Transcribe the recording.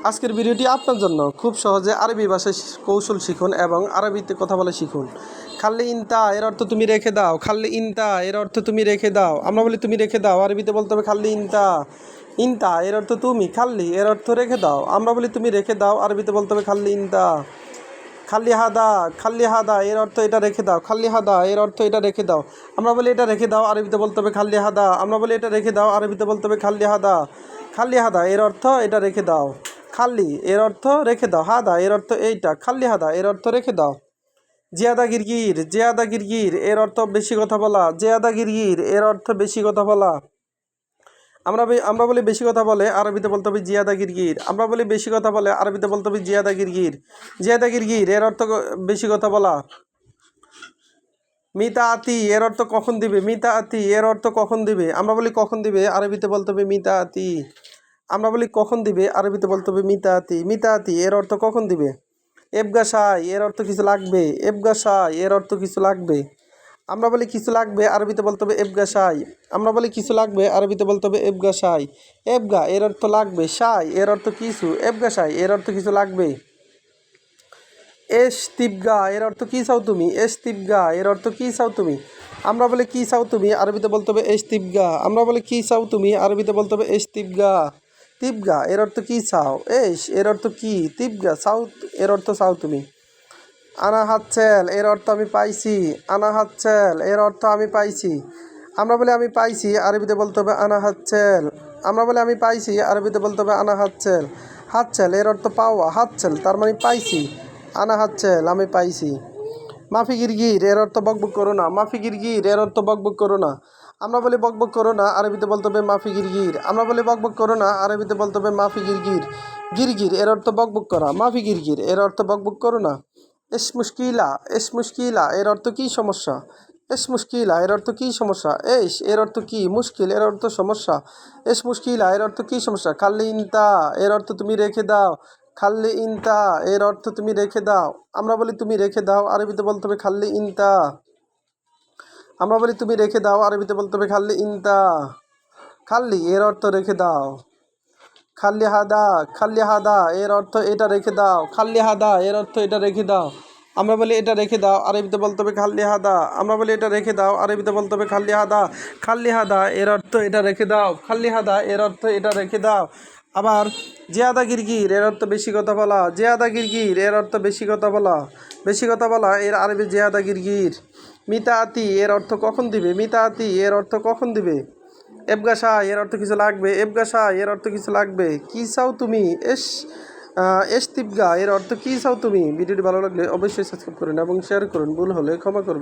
আজকের ভিডিওটি আপনার জন্য খুব সহজে আরবি ভাষায় কৌশল শিখুন এবং আরবিতে কথা বলা শিখুন খাল্লি ইনতা এর অর্থ তুমি রেখে দাও খাল্লি ইনতা এর অর্থ তুমি রেখে দাও আমরা বলি তুমি রেখে দাও আরবিতে বলতে হবে খাল্লি ইনতা ইনতা এর অর্থ তুমি খাল্লি এর অর্থ রেখে দাও আমরা বলি তুমি রেখে দাও আরবিতে বলতে হবে খাল্লি ইনতা খাল্লি হাদা খাল্লি হাদা এর অর্থ এটা রেখে দাও খাল্লি হাদা এর অর্থ এটা রেখে দাও আমরা বলি এটা রেখে দাও আরবিতে বলতে হবে খাল্লি হাদা আমরা বলি এটা রেখে দাও আরবিতে বলতে হবে খাল্লি হাদা খাল্লি হাদা এর অর্থ এটা রেখে দাও খাল্লি এর অর্থ রেখে দাও। হাদা, এর অর্থ এইটা খাল্লি হাদা, এর অর্থ রেখে দাও। জিয়াদা গিরগির জিয়াদা গিরগির, এর অর্থ বেশি কথা বলা। জিয়াদা গিরগির, এর অর্থ বেশি কথা বলা। আমরা আমরা বলি বেশি কথা বলে, আরবিতে বলতে হবে জিয়াদা গিরগির। আমরা বলি বেশি কথা বলে, আরবিতে বলতে হবে জিয়াদা গিরগির। জিয়াদা গিরগির, এর অর্থ বেশি কথা বলা। মিতা আতি এর অর্থ কখন দিবে? মিতা আতি এর অর্থ কখন দিবে? আমরা বলি কখন দিবে? আরবিতে বলতে হবে মিতা আতি আমরা বলি, কখন দিবে? আরবিতে বলতে হবে মিতা আতি মিতা আতি এর অর্থ কখন দিবে? এবগা সাই, এর অর্থ কিছু লাগবে। এবগা সাই, এর অর্থ কিছু লাগবে। আমরা বলি, কিছু লাগবে, আরবিতে বলতে হবে, এবগা সাই। আমরা বলি, কিছু লাগবে, আরবিতে বলতে হবে, এবগা সাই। এবগা, এর অর্থ লাগবে। সাই, এর অর্থ কিছু। এবগা সাই, এর অর্থ কিছু লাগবে। এস তিবগা, এর অর্থ কী চাও তুমি? এস তিবগা, এর অর্থ কী চাও তুমি? আমরা বলে, কী চাও তুমি? আরবিতে বলতে হবে, এস তিবগা। আমরা বলে, কী চাও তুমি? আরবিতে বলতে হবে, এস তিবগা। তিবগা, এর অর্থ কী চাও? এস এর অর্থ কী? তিবগা চাও এর অর্থ চাও তুমি। আনা হাতছেল এর অর্থ আমি পাইছি। আনা হাতছেল এর অর্থ আমি পাইছি। আমরা বলে আমি পাইছি, আরবিতে বলতে হবে আনা হাতছেল আমরা বলে আমি পাইছি, আরবিতে বলতে হবে আনা হাতছেল হাতছেল এর অর্থ পাওয়া। হাতছেল তার মানে পাইছি। আনা হাতছেল আমি পাইছি। মাফি গিরগির এর অর্থ বকবক করো না। মাফি গিরগির এর অর্থ বকবক করো না। আমরা বলি বকবক করো না, আরবিতে বলতে হবে মাফি গিরগির আমরা বলি বকবক করো না, আরবিতে বলতে হবে মাফি গিরগির গিরগির এর অর্থ বকবক করা। মাফি গিরগির এর অর্থ বকবক করো না। এস মুশকিলা এস মুশকিলা, এর অর্থ কী সমস্যা? এস মুশকিলা, এর অর্থ কী সমস্যা? এস, এর অর্থ কী? মুশকিল, এর অর্থ সমস্যা। এস মুশকিলা, এর অর্থ কী সমস্যা? খাল্লি ইনতা, এর অর্থ তুমি রেখে দাও। খাল্লি ইনতা, এর অর্থ তুমি রেখে দাও। আমরা বলি তুমি রেখে দাও, আরবিতে বলতে হবে খাল্লি ইনতা। আমরা বলি, তুমি রেখে দাও। আরবিতে বলতে হবে, খাল্লি ইনতা। খাল্লি, এর অর্থ রেখে দাও। খাল্লি হাদা খাল্লি হাদা, এর অর্থ এটা রেখে দাও। খাল্লি হাদা, এর অর্থ এটা রেখে দাও। আমরা বলি, এটা রেখে দাও। আরবিতে বলতে হবে, খাল্লি হাদা। আমরা বলি, এটা রেখে দাও। আরবিতে বলতে হবে, খাল্লি হাদা। খাল্লি হাদা, এর অর্থ এটা রেখে দাও। খাল্লি হাদা, এর অর্থ এটা রেখে দাও। আবার, জিয়াদা গিরগির, এর অর্থ বেশি কথা বলা। জিয়াদা গিরগির, এর অর্থ বেশি কথা বলা। বেশি কথা বলা, এর আরবি, জিয়াদা গিরগির। মিতা আতি এর অর্থ কখন দিবে? মিতা আতি এর অর্থ কখন দিবে? এবগাসা এর অর্থ কিছু লাগবে? এবগাসা এর অর্থ কিছু লাগবে? কী চাও তুমি? এস এস তিপগা এর অর্থ কী চাও তুমি? ভিডিওটি ভালো লাগলে অবশ্যই সাবস্ক্রাইব করুন এবং শেয়ার করুন। ভুল হলে ক্ষমা করুন।